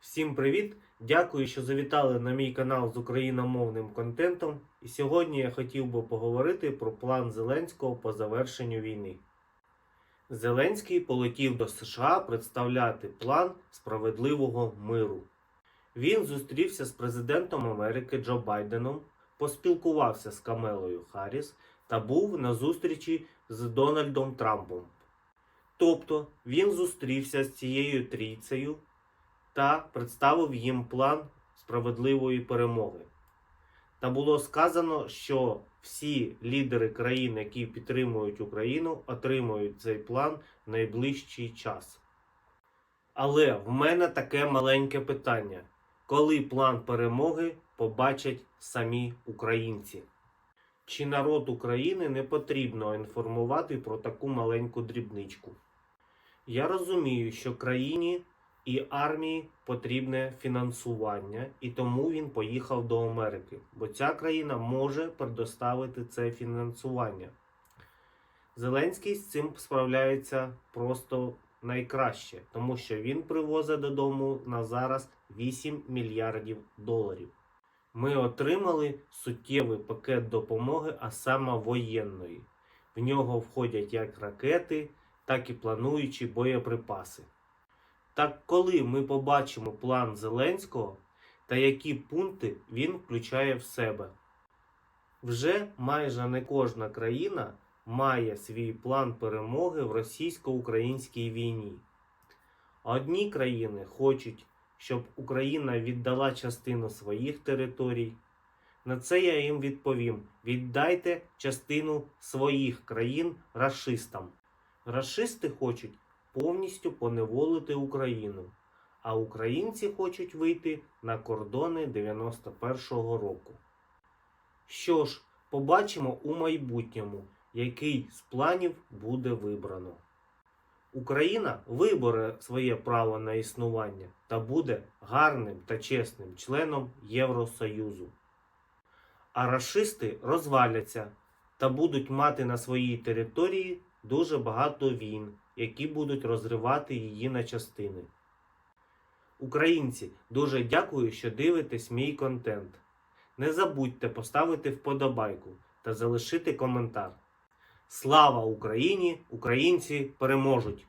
Всім привіт! Дякую, що завітали на мій канал з україномовним контентом. І сьогодні я хотів би поговорити про план Зеленського по завершенню війни. Зеленський полетів до США представляти план справедливого миру. Він зустрівся з президентом Америки Джо Байденом, поспілкувався з Камелою Харріс та був на зустрічі з Дональдом Трампом. Тобто він зустрівся з цією трійцею та представив їм план справедливої перемоги. Та було сказано, що всі лідери країн, які підтримують Україну, отримують цей план в найближчий час. Але в мене таке маленьке питання: коли план перемоги побачать самі українці? Чи народ України не потрібно інформувати про таку маленьку дрібничку? Я розумію, що країні і армії потрібне фінансування, і тому він поїхав до Америки, бо ця країна може предоставити це фінансування. Зеленський з цим справляється просто найкраще, тому що він привозить додому на зараз 8 мільярдів доларів. Ми отримали суттєвий пакет допомоги, а саме воєнної. В нього входять як ракети, так і плануючі боєприпаси. Так коли ми побачимо план Зеленського та які пункти він включає в себе? Вже майже не кожна країна має свій план перемоги в російсько-українській війні. Одні країни хочуть, щоб Україна віддала частину своїх територій. На це я їм відповім: віддайте частину своїх країн расистам. Расисти хочуть повністю поневолити Україну, а українці хочуть вийти на кордони 91-го року. Що ж, побачимо у майбутньому, який з планів буде вибрано. Україна вибере своє право на існування та буде гарним та чесним членом Євросоюзу. А рашисти розваляться та будуть мати на своїй території дуже багато війн, які будуть розривати її на частини. Українці, дуже дякую, що дивитесь мій контент. Не забудьте поставити вподобайку та залишити коментар. Слава Україні! Українці переможуть!